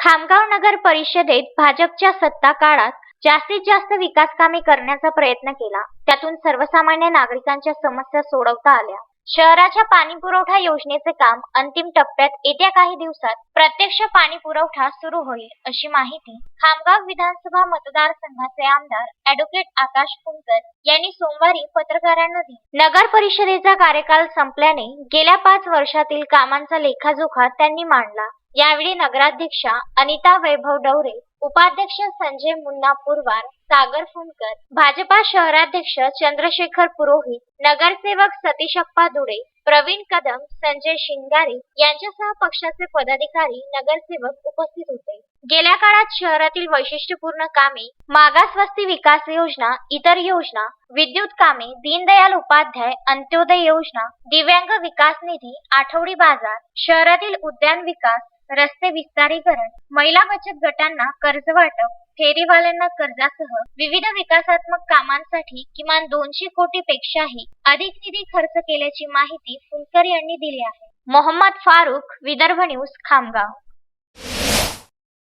खामगाव नगर परिषदेत भाजपच्या सत्ता काळात जास्तीत जास्त विकास कामे करण्याचा प्रयत्न केला. त्यातून सर्वसामान्य नागरिकांच्या समस्या सोडवता आल्या. शहराच्या पाणी पुरवठा योजनेचे काम अंतिम टप्प्यात येत्या काही दिवसात प्रत्यक्ष पाणी पुरवठा सुरू होईल अशी माहिती खामगाव विधानसभा मतदारसंघाचे आमदार अॅडव्होकेट आकाश फुंकर यांनी सोमवारी पत्रकारांना दिली. नगर परिषदेचा कार्यकाल संपल्याने गेल्या पाच वर्षातील कामांचा लेखाजोखा त्यांनी मांडला. यावेळी नगराध्यक्षा अनिता वैभव डवरे उपाध्यक्ष संजय मुन्ना पुरवार सागर फुंडकर भाजपा शहराध्यक्ष चंद्रशेखर पुरोहित नगरसेवक सतीशप्पा दुडे प्रवीण कदम संजय शिंगारे यांच्यासह पक्षाचे पदाधिकारी नगरसेवक उपस्थित होते. गेल्या काळात शहरातील वैशिष्ट्यपूर्ण कामे मागास वस्ती विकास योजना इतर योजना विद्युत कामे दीनदयाल उपाध्याय अंत्योदय योजना दिव्यांग विकास निधी आठवडी बाजार शहरातील उद्यान विकास रस्ते विस्तारीकरण महिला बचत गटांना कर्ज वाटप फेरीवाल्यांना कर्जासह विविध विकासात्मक कामांसाठी किमान दोनशे कोटी पेक्षाही अधिक निधी खर्च केल्याची माहिती फुलकर यांनी दिली आहे. मोहम्मद फारुख विदर्भ न्यूज खामगाव.